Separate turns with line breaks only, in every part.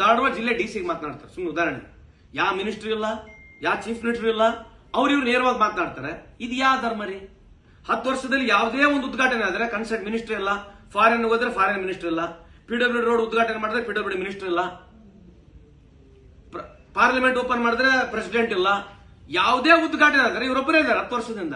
ಧಾರವಾಡ ಜಿಲ್ಲೆ ಡಿ ಸಿಗೆ ಮಾತನಾಡ್ತಾರೆ. ಸುಮ್ಮನೆ ಉದಾಹರಣೆ. ಯಾವ ಮಿನಿಸ್ಟ್ರಿ ಇಲ್ಲ ಯಾವ ಚೀಫ್ ಮಿನಿಸ್ಟರ್ ಇಲ್ಲ, ಅವ್ರು ಇವ್ರು ನೇರವಾಗಿ ಮಾತನಾಡ್ತಾರೆ. ಇದು ಯಾವ ಧರ್ಮ ರೀ? ಹತ್ತು ವರ್ಷದಲ್ಲಿ ಯಾವುದೇ ಒಂದು ಉದ್ಘಾಟನೆ ಆದರೆ ಕನ್ಸರ್ಟ್ ಮಿನಿಸ್ಟರ್ ಇಲ್ಲ, ಫಾರಿನ್ ಹೋದ್ರೆ ಫಾರಿನ್ ಮಿನಿಸ್ಟರ್ ಇಲ್ಲ, ಪಿ ಡಬ್ಲ್ಯೂ ರೋಡ್ ಉದ್ಘಾಟನೆ ಮಾಡಿದ್ರೆ ಪಿ ಡಬ್ಲ್ಯೂ ಮಿನಿಸ್ಟರ್ ಇಲ್ಲ. ಪ್ರ- ಪಾರ್ಲಿಮೆಂಟ್ ಓಪನ್ ಮಾಡಿದ್ರೆ ಪ್ರೆಸಿಡೆಂಟ್ ಇಲ್ಲ. ಯಾವುದೇ ಉದ್ಘಾಟನೆ ಆದರೆ ಇವರೊಬ್ಬರೇ ಇದ್ದಾರೆ ಹತ್ತು ವರ್ಷದಿಂದ.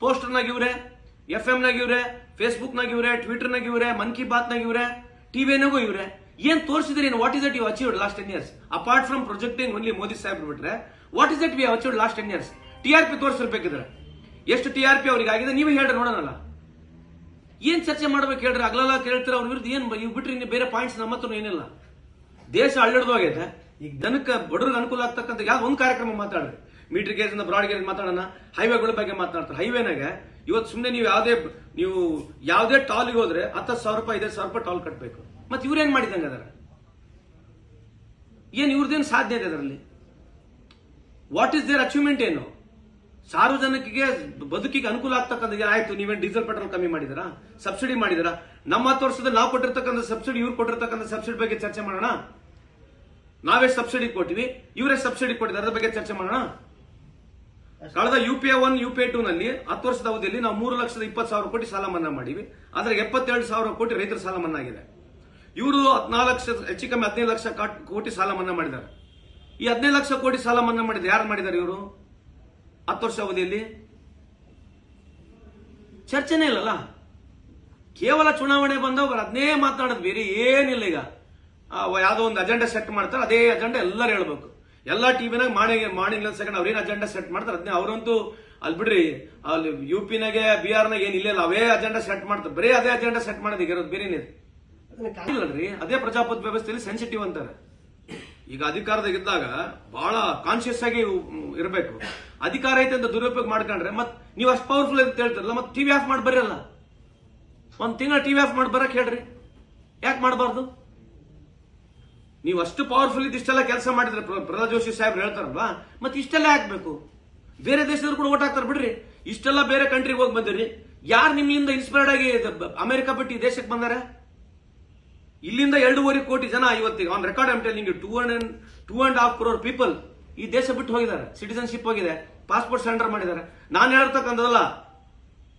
ಪೋಸ್ಟರ್ನಾಗ ಇವರೇ, ಎಫ್ ಎಂ ಇವರೇ ಇವ್ರೆ ಫೇಸ್ಬುಕ್ ನಾಗ ಇವ್ರೆ ಟ್ವಿಟರ್ ನಾಗ ಇವ್ರೆ, ಮನ್ ಕಿ ಬಾತ್ನಾಗ ಇವ್ರೆ ಟಿವಿನಾಗೂ ಇವ್ರೆ. ಏನ್ ತೋರಿಸಿದ್ರಿ what is that you achieved last ten years apart from projecting only Modi Saheb ಬಿಟ್ರೆ what is that we achieved last ten years T R P ತೋರಿಸಿರ್ಬೇಕಿದ್ರೆ. ಎಷ್ಟು ಟಿ ಆರ್ ಪಿ ಅವ್ರಿಗೆ ಆಗಿದೆ ನೀವೇ ಹೇಳ್ರಿ, ನೋಡೋಣಲ್ಲ. ಏನ್ ಚರ್ಚೆ ಮಾಡ್ಬೇಕು ಹೇಳ್ರಿ? ಅಗ್ಲಲ್ಲ ಕೇಳ್ತೀರ, ಅವ್ರ ವಿರುದ್ಧ ಏನ್ ಇವ್ ಬಿಟ್ರಿ ಇನ್ನು ಬೇರೆ ಪಾಯಿಂಟ್ಸ್ ನಮ್ಮ ಹತ್ರ ಏನಿಲ್ಲ. ದೇಶ ಅಳ್ಳಿಡ್ದು ಹೋಗೈತೆ. ಈಗ ದನಕ್ಕೆ ಬಡವ್ರಿಗೆ ಅನುಕೂಲ ಆಗ್ತಕ್ಕಂಥ ಯಾವ ಒಂದು ಕಾರ್ಯಕ್ರಮ ಮಾತಾಡ್ರಿ. ಮೀಟರ್ ಗೇಜ್ ಬ್ರಾಡ್ ಗೇಜ್ ಮಾತಾಡೋಣ. ಹೈವೇಗಳ ಬಗ್ಗೆ ಮಾತಾಡ್ತಾರೆ. ಹೈವೇನಾಗೆ ಇವತ್ತು ಸುಮ್ಮನೆ ನೀವು ಯಾವುದೇ ನೀವು ಯಾವುದೇ ಟಾಲ್ಗೆ ಹೋದ್ರೆ ಹತ್ತು ಸಾವಿರ ರೂಪಾಯಿ ಐದು ಸಾವಿರ ರೂಪಾಯಿ ಟಾಲ್ ಕಟ್ಟಬೇಕು ಮತ್ತೆ ಇವ್ರೇನ್ ಮಾಡಿದಂಗ ಅದರ? ಏನು ಇವ್ರದ್ದೇನು ಸಾಧ್ಯ ಇದೆ ಅದರಲ್ಲಿ? ವಾಟ್ ಇಸ್ ದೇರ್ ಅಚೀವ್ಮೆಂಟ್ ಏನು? ಸಾರ್ವಜನಿಕರಿಗೆ ಬದುಕಿಗೆ ಅನುಕೂಲ ಆಗ್ತಕ್ಕಂಥ ಆಯ್ತು, ನೀವೇನು ಡೀಸೆಲ್ ಪೆಟ್ರೋಲ್ ಕಮ್ಮಿ ಮಾಡಿದಿರಾ? ಸಬ್ಸಿಡಿ ಮಾಡಿದಿರಾ? ನಮ್ಮ ಹತ್ತು ವರ್ಷದಲ್ಲಿ ನಾವು ಕೊಟ್ಟಿರ್ತಕ್ಕಂಥ ಸಬ್ಸಿಡಿ ಇವ್ರು ಕೊಟ್ಟಿರ್ತಕ್ಕಂಥ ಸಬ್ಸಿಡಿ ಬಗ್ಗೆ ಚರ್ಚೆ ಮಾಡೋಣ? ನಾವೇ ಸಬ್ಸಿಡಿ ಕೊಟ್ಟಿವಿ, ಇವರೇ ಸಬ್ಸಿಡಿ ಕೊಟ್ಟಿದ್ದಾರೆ, ಅದ್ರ ಬಗ್ಗೆ ಚರ್ಚೆ ಮಾಡೋಣ? ಕಳೆದ U P one U P two ನಲ್ಲಿ ಹತ್ತು ವರ್ಷದ ಅವಧಿಯಲ್ಲಿ ನಾವು ಮೂರು ಲಕ್ಷದ ಇಪ್ಪತ್ತು ಸಾವಿರ ಕೋಟಿ ಸಾಲ ಮನ್ನಾ ಮಾಡಿವಿ. ಆದ್ರೆ ಎಪ್ಪತ್ತೆರಡು ಸಾವಿರ ಕೋಟಿ ರೈತರ ಸಾಲ ಮನ್ನಾ ಆಗಿದೆ ಇವರು ಹದಿನಾಲ್ಕು ಲಕ್ಷ, ಹೆಚ್ಚು ಕಮ್ಮಿ ಹದಿನೈದು ಲಕ್ಷ ಕಾಟ್- ಸಾಲ ಮನ್ನಾ ಮಾಡಿದ್ದಾರೆ. ಈ ಹದಿನೈದು ಲಕ್ಷ ಕೋಟಿ ಸಾಲ ಮನ್ನಾ ಮಾಡಿದ ಯಾರು ಮಾಡಿದ್ದಾರೆ ಇವರು? ಹತ್ತು ವರ್ಷ ಅವಧಿಯಲ್ಲಿ? ಚರ್ಚೆನೇ ಇಲ್ಲಲ್ಲ? ಕೇವಲ ಚುನಾವಣೆ ಬಂದವರು ಅದನ್ನೇ ಮಾತನಾಡೋದು ಬೇರೆ ಏನಿಲ್ಲ ಈಗ. ಯಾವುದೋ ಒಂದು ಅಜೆಂಡಾ ಸೆಟ್ ಮಾಡ್ತಾರೆ, ಅದೇ ಅಜೆಂಡಾ ಎಲ್ಲರೂ ಹೇಳ್ಬೇಕು. ಎಲ್ಲ ಟಿವಿನಾಗ ಮಾಡಿ ಮಾಡಿಲ್ಲ ಸೆಕೆಂಡ್ ಅವ್ರೇನು ಅಜೆಂಡಾ ಸೆಟ್ ಮಾಡ್ತಾರೆ? ಅದನ್ನೇ ಅವರಂತೂ ಅಲ್ಲಿ ಬಿಡ್ರಿ, ಅಲ್ಲಿ ಯು ಪಿನಾಗೆ ಬಿಹಾರ್ನಾಗ ಏನಿಲ್ಲ ಅವೇ ಅಜೆಂಡಾ ಸೆಟ್ ಮಾಡ್ತಾರೆ. ಬರೀ ಅದೇ ಅಜೆಂಡಾ ಸೆಟ್ ಮಾಡೋದು ಇರೋದು ಬೇರೆನೇ ಇಲ್ಲಲ್ರಿ ಅದೇ ಪ್ರಜಾಪ್ರಭುತ್ವ ವ್ಯವಸ್ಥೆಯಲ್ಲಿ ಸೆನ್ಸಿಟಿವ್ ಅಂತಾರೆ. ಈಗ ಅಧಿಕಾರದಾಗ ಇದ್ದಾಗ ಬಹಳ ಕಾನ್ಶಿಯಸ್ ಆಗಿ ಇರಬೇಕು. ಅಧಿಕಾರ ಐತೆ ಅಂತ ದುರುಪಯೋಗ ಮಾಡ್ಕೊಂಡ್ರೆ ಮತ್ ನೀವು ಅಷ್ಟು ಪವರ್ಫುಲ್ ಅಂತ ಹೇಳ್ತಾರಲ್ಲ ಮತ್ತೆ ಟಿವಿ ಆಫ್ ಮಾಡಿ ಬರಲ್ಲ ಒಂದ್ ತಿಂಗಳ ಟಿವಿ ಆಫ್ ಮಾಡಿ ಬರಕ್ ಹೇಳ್ರಿ. ಯಾಕೆ ಮಾಡಬಾರ್ದು? ನೀವು ಅಷ್ಟು ಪವರ್ಫುಲ್ ಇದ್ದು ಇಷ್ಟೆಲ್ಲ ಕೆಲಸ ಮಾಡಿದ್ರೆ ಪ್ರ- ಪ್ರಹ್ಲಾದ್ ಜೋಶಿ ಸಾಹೇಬ್ ಹೇಳ್ತಾರಲ್ವಾ? ಮತ್ತೆ ಇಷ್ಟೆಲ್ಲ ಹಾಕ್ಬೇಕು ಬೇರೆ ದೇಶದವ್ರು ಕೂಡ ಓಟ್ ಹಾಕ್ತಾರೆ ಬಿಡ್ರಿ. ಇಷ್ಟೆಲ್ಲ ಬೇರೆ ಕಂಟ್ರಿಗೆ ಹೋಗಿ ಬಂದಿರಿ. ಯಾರು ನಿಮ್ಮಿಂದ ಇನ್ಸ್ಪೈರ್ಡ್ ಆಗಿ ಅಮೆರಿಕ ಬಿಟ್ಟು ಈ ದೇಶಕ್ಕೆ ಬಂದಾರೆ? ಇಲ್ಲಿಂದ ಎರಡೂವರೆ ಕೋಟಿ ಜನ ಇವತ್ತಿಗೆ ಆನ್ ರೆಕಾರ್ಡ್ ಐಮ್ ನಿಮಗೆ two and two and half crore people ಈ ದೇಶ ಬಿಟ್ಟು ಹೋಗಿದ್ದಾರೆ ಸಿಟಿಸನ್ಶಿಪ್ ಹೋಗಿದೆ ಪಾಸ್ಪೋರ್ಟ್ ಸೆಂಡರ್ ಮಾಡಿದ್ದಾರೆ. ನಾನು ಹೇಳಿರ್ತಕ್ಕಂಥದ್ದಲ್ಲ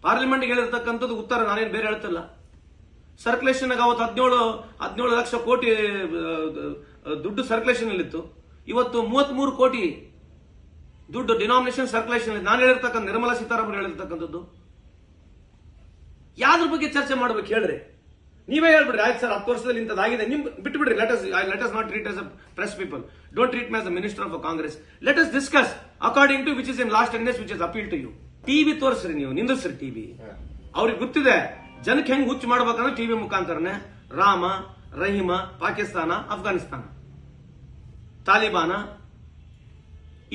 ಪಾರ್ಲಿಮೆಂಟ್ಗೆ ಹೇಳಿರ್ತಕ್ಕಂಥದ್ದು ಉತ್ತರ, ನಾನೇನು ಬೇರೆ ಹೇಳ್ತಿಲ್ಲ. ಸರ್ಕ್ಯುಲೇಷನ್ ಅವತ್ತು ಹದಿನೇಳು ಹದಿನೇಳು ಲಕ್ಷ ಕೋಟಿ ದುಡ್ಡು ಸರ್ಕ್ಯುಲೇಷನ್ ಅಲ್ಲಿತ್ತು. ಇವತ್ತು ಮೂವತ್ಮೂರು ಕೋಟಿ ದುಡ್ಡು ಡಿನಾಮಿನೇಷನ್ ಸರ್ಕ್ಯುಲೇಷನ್ ನಾನು ಹೇಳಿರ್ತಕ್ಕಂಥ ನಿರ್ಮಲಾ ಸೀತಾರಾಮನ್ ಹೇಳಿರ್ತಕ್ಕಂಥದ್ದು. ಯಾವ್ದ್ರ ಬಗ್ಗೆ ಚರ್ಚೆ ಮಾಡ್ಬೇಕು ಹೇಳ್ರಿ? ನೀವೇ ಹೇಳ್ಬಿಡ್ರಿ ಆಯ್ತು ಸರ್ ಹತ್ತು ವರ್ಷದಲ್ಲಿ ಇಂಥದ್ದಾಗಿದೆ ನಿಮ್ ಬಿಟ್ಬಿಡ್ರಿ let's let's not treat as a press people don't treat my minister of Congress let us discuss according to which is in last ten which is appeal to you TV ತೋರಿಸ್ರಿ ನೀವು ನಿಂದಿಸ್ರಿ TV ಅವ್ರಿಗೆ ಗೊತ್ತಿದೆ ಜನಕ್ಕೆ ಹೆಂಗ್ ಹುಚ್ಚು ಮಾಡ್ಬೇಕಂದ್ರೆ TV ಮುಖಾಂತರನೇ ರಾಮ ರಹೀಮ ಪಾಕಿಸ್ತಾನ ಅಫ್ಘಾನಿಸ್ತಾನ ತಾಲಿಬಾನ.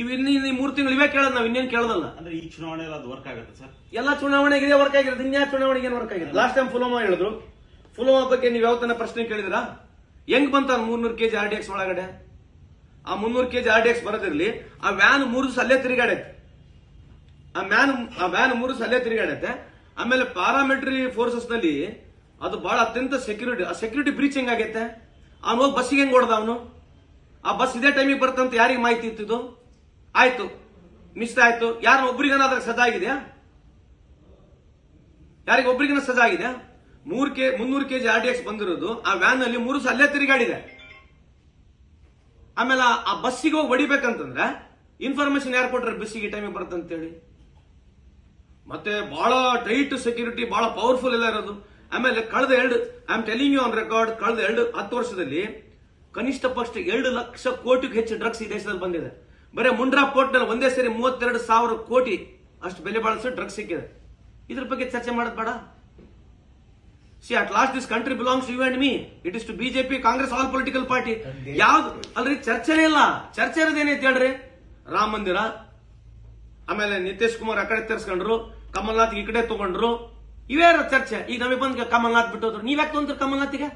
ಇವ್ ಇನ್ನು ಮೂರು ತಿಂಗಳು ಇವೇ ಕೇಳೋದು ನಾವು ಇನ್ನೇನು ಕೇಳೋದಲ್ಲ.
ಅಂದ್ರೆ ಈ ಚುನಾವಣೆಯಲ್ಲಿ ಅದು ವರ್ಕ್ ಆಗುತ್ತೆ ಸರ್.
ಎಲ್ಲ ಚುನಾವಣೆಗೆ ವರ್ಕ್ ಆಗಿರೋದು ಇನ್ಯಾ ಚುನಾವಣೆಗೆ ಏನು ವರ್ಕ್ ಆಗಿದೆ? ಲಾಸ್ಟ್ ಟೈಮ್ ಫುಲೋಮಾ ಹೇಳಿದ್ರು ಫುಲೋಮಾ ಬಗ್ಗೆ ನೀವು ಯಾವ ತನ ಪ್ರಶ್ನೆ ಕೇಳಿದ್ರ? ಹೆಂಗ್ ಬಂತ ಮೂರ್ನೂರು ಕೆಜಿ ಆರ್ ಡಿ ಎಕ್ಸ್ ಒಳಗಡೆ? ಆ ಮುನ್ನೂರು ಕೆಜಿ ಆರ್ ಡಿ ಎಕ್ಸ್ ಬರೋದಿರ್ಲಿ, ಆ ವ್ಯಾನ್ ಮೂರು ದಿವಸ ಅಲ್ಲೇ ತಿರುಗಾಡೈತೆ. ಆ ಮ್ಯಾನ್, ಆ ವ್ಯಾನ್ ಮೂರು ದಿವಸ ಅಲ್ಲೇ ತಿರುಗಾಡೈತೆ. ಆಮೇಲೆ ಪ್ಯಾರಾಮಿಲಿಟರಿ ಫೋರ್ಸಸ್ನಲ್ಲಿ ಅದು ಬಹಳ ಅತ್ಯಂತ ಸೆಕ್ಯೂರಿಟಿ ಆ ಸೆಕ್ಯೂರಿಟಿ ಬ್ರೀಚ್ ಹೆಂಗಾಗೈತೆ ಅವ್ನು ಹೋಗಿ ಬಸ್ಸಿಗೆ ಹೆಂಗ್ ಹೊಡೆದ ಅವನು? ಆ ಬಸ್ ಇದೇ ಟೈಮಿಗೆ ಬರ್ತಂತ ಯಾರಿಗೆ ಮಾಹಿತಿ ಇತ್ತಿದ್ದು ಆಯ್ತು. ಮಿಸ್ ಆಯ್ತು. ಯಾರ ಒಬ್ರಿಗೇನಾದ್ರೂ ಸಜಾ ಆಗಿದೆಯಾ? ಯಾರಿಗೆ ಒಬ್ರಿಗೇನ ಸಜಾ ಆಗಿದೆ ಮೂರ್ ಕೆ, ಮುನ್ನೂರು ಕೆಜಿ ಆರ್ ಡಿ ಎಕ್ಸ್ ಬಂದಿರೋದು, ಆ ವ್ಯಾನ್ ಅಲ್ಲಿ ಮೂರು ಸಲ ತಿರುಗಾಡಿದೆ. ಆಮೇಲೆ ಆ- ಬಸ್ಸಿಗೆ ಹೋಗಿ ಹೊಡಿಬೇಕಂತಂದ್ರೆ ಇನ್ಫಾರ್ಮೇಶನ್ ಯಾರು ಕೊಟ್ರೆ ಬಸ್ಸಿಗೆ ಟೈಮಿಗೆ ಬರ್ತಂತೇಳಿ ಮತ್ತೆ ಬಹಳ ಟೈಟ್ ಸೆಕ್ಯೂರಿಟಿ ಬಹಳ ಪವರ್ಫುಲ್ ಎಲ್ಲ ಇರೋದು. ಆಮೇಲೆ ಕಳೆದ ಎರಡು I am telling you on record ಕಳೆದ ಎರಡು ಹತ್ತು ವರ್ಷದಲ್ಲಿ ಕನಿಷ್ಠ ಪಕ್ಷ ಎರಡು ಲಕ್ಷ ಕೋಟಿಗೂ ಹೆಚ್ಚು ಡ್ರಗ್ಸ್ ಈ ದೇಶದಲ್ಲಿ ಬಂದಿದೆ. ಬರೀ ಮುಂಡ್ರಾ ಪೋರ್ಟ್ನಲ್ಲಿ ಒಂದೇ ಸರಿ ಮೂವತ್ತೆರಡು ಸಾವಿರ ಕೋಟಿ ಅಷ್ಟು ಬೆಲೆ ಬಾಳಿಸೋ ಡ್ರಗ್ಸ್ ಸಿಕ್ಕಿದೆ. ಇದ್ರ ಬಗ್ಗೆ ಚರ್ಚೆ ಮಾಡೋದು ಬೇಡ. See at last this country belongs you and me it is to BJP Congress all political party ಯಾವ್ದು? ಅಲ್ರಿ ಚರ್ಚೆನೇ ಇಲ್ಲ. ಚರ್ಚೆ ಇರೋದೇನೈತೆ ಹೇಳ್ರಿ? ರಾಮ ಮಂದಿರ ಆಮೇಲೆ ನಿತೀಶ್ ಕುಮಾರ್ ಆ ಕಡೆ ತರ್ಸ್ಕೊಂಡ್ರು ಕಮಲ್ನಾಥ್ ಈ ಕಡೆ ತಗೊಂಡ್ರು. ಇವೇ ಚರ್ಚೆ. ಈಗ ನಮಗೆ ಬಂದ್ ಕಮಲ್ನಾಥ್ ಬಿಟ್ಟೋದ್ರು. ನೀವ್ ಯಾಕೆ ತೊಗೊಂಡ್ರಿ ಕಮಲ್ನಾಥ್ಗೆ?